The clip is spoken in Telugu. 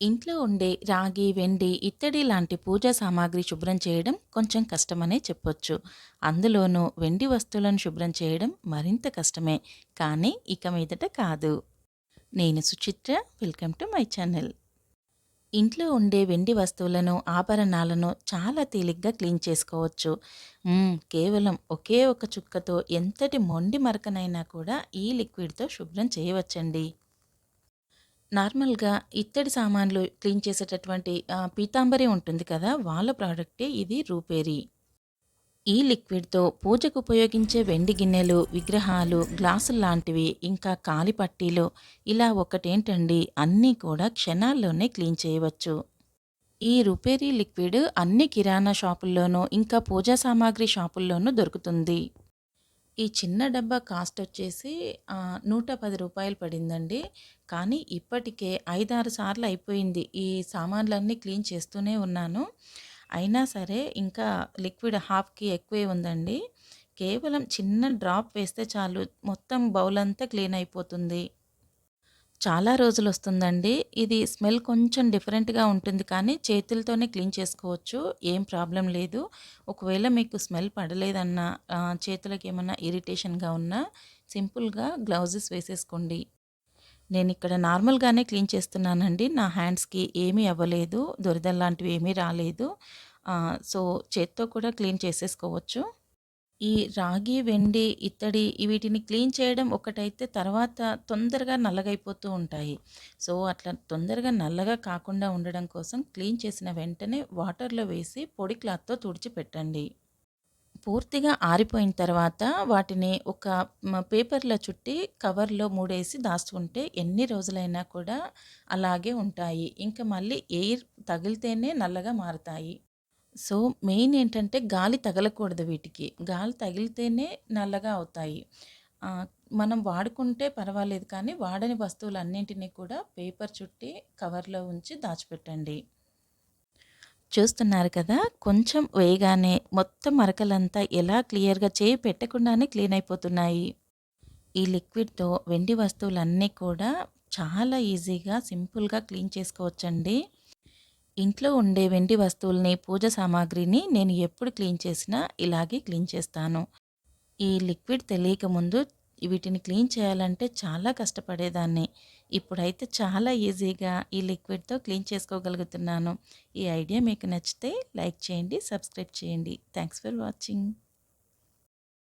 ఇంట్లో ఉండే రాగి, వెండి, ఇత్తడి లాంటి పూజా సామాగ్రి శుభ్రం చేయడం కొంచెం కష్టమనే చెప్పొచ్చు. అందులోనూ వెండి వస్తువులను శుభ్రం చేయడం మరింత కష్టమే. కానీ ఇక మీదట కాదు. నేను Suchitra. Welcome to my channel. ఇంట్లో ఉండే వెండి వస్తువులను, ఆభరణాలను చాలా తేలిగ్గా క్లీన్ చేసుకోవచ్చు. కేవలం ఒకే ఒక చుక్కతో ఎంతటి మొండి మరకనైనా కూడా ఈ లిక్విడ్‌తో శుభ్రం చేయవచ్చండి. నార్మల్‌గా ఇత్తడి సామాన్లు క్లీన్ చేసేటటువంటి పీతాంబరి ఉంటుంది కదా! వాళ్ళ ప్రోడక్టే ఇది రూపేరి. ఈ లిక్విడ్‌తో పూజకు ఉపయోగించే వెండి గిన్నెలు, విగ్రహాలు, గ్లాసులు లాంటివి ఇంకా కాలి పట్టీలు ఇలా ఒకటేంటండి అన్నీ కూడా క్షణాల్లోనే క్లీన్ చేయవచ్చు. ఈ రుపేరీ లిక్విడ్ అన్ని కిరాణా షాపుల్లోనూ, ఇంకా పూజా సామాగ్రి షాపుల్లోనూ దొరుకుతుంది. ఈ చిన్న డబ్బా కాస్ట్ వచ్చేసి నూట పది రూపాయలు పడిందండి. కానీ ఇప్పటికే 5, 6 సార్లు అయిపోయింది. ఈ సామాన్లన్నీ క్లీన్ చేస్తూనే ఉన్నాను. అయినా సరే ఇంకా లిక్విడ్ హాఫ్‌కి ఎక్కువే ఉందండి. కేవలం చిన్న డ్రాప్ వేస్తే చాలు మొత్తం బౌల్ అంతా క్లీన్ అయిపోతుంది. చాలా రోజులు వస్తుందండి ఇది స్మెల్ కొంచెం డిఫరెంట్‌గా ఉంటుంది కానీ చేతులతోనే క్లీన్ చేసుకోవచ్చు. ఏం ప్రాబ్లం లేదు. ఒకవేళ మీకు స్మెల్ పడలేదన్నా చేతులకు ఏమన్నా ఇరిటేషన్‌గా ఉన్నా సింపుల్‌గా గ్లౌజెస్ వేసేసుకోండి. నేను ఇక్కడ నార్మల్‌గానే క్లీన్ చేస్తున్నానండి. నా హ్యాండ్స్‌కి ఏమీ అవ్వలేదు. దురదల్లాంటివి ఏమీ రాలేదు. సో, చేత్తో కూడా క్లీన్ చేసేసుకోవచ్చు. ఈ రాగి, వెండి, ఇత్తడి వీటిని క్లీన్ చేయడం ఒకటైతే తర్వాత తొందరగా నల్లగైపోతూ ఉంటాయి. సో, అట్లా తొందరగా నల్లగా కాకుండా ఉండడం కోసం క్లీన్ చేసిన వెంటనే వాటర్‌లో వేసి పొడి క్లాత్‌తో తుడిచిపెట్టండి. పూర్తిగా ఆరిపోయిన తర్వాత వాటిని ఒక పేపర్‌లో చుట్టి కవర్‌లో మూడేసి దాచుకుంటే ఎన్ని రోజులైనా కూడా అలాగే ఉంటాయి. ఇంకా మళ్ళీ ఎయిర్ తగిలితేనే నల్లగా మారుతాయి సో, మెయిన్ ఏంటంటే గాలి తగలకూడదు వీటికి. గాలి తగిలితేనే నల్లగా అవుతాయి. మనం వాడుకుంటే పర్వాలేదు కానీ వాడని వస్తువులన్నింటినీ కూడా పేపర్ చుట్టి కవర్‌లో ఉంచి దాచిపెట్టండి. చూస్తున్నారు కదా! కొంచెం వేయగానే మొత్తం మరకలంతా ఎలా క్లియర్‌గా చేయి పెట్టకుండానే క్లీన్ అయిపోతున్నాయి. ఈ లిక్విడ్‌తో వెండి వస్తువులన్నీ కూడా చాలా ఈజీగా, సింపుల్‌గా క్లీన్ చేసుకోవచ్చండి. ఇంట్లో ఉండే వెండి వస్తువుల్ని, పూజ సామాగ్రిని నేను ఎప్పుడు క్లీన్ చేసినా ఇలాగే క్లీన్ చేస్తాను. ఈ లిక్విడ్ తెలియక ముందు వీటిని క్లీన్ చేయాలంటే చాలా కష్టపడేదాన్ని. ఇప్పుడైతే చాలా ఈజీగా ఈ లిక్విడ్‌తో క్లీన్ చేసుకోగలుగుతున్నాను. ఈ ఐడియా మీకు నచ్చితే లైక్ చేయండి, సబ్స్క్రైబ్ చేయండి. Thanks for watching.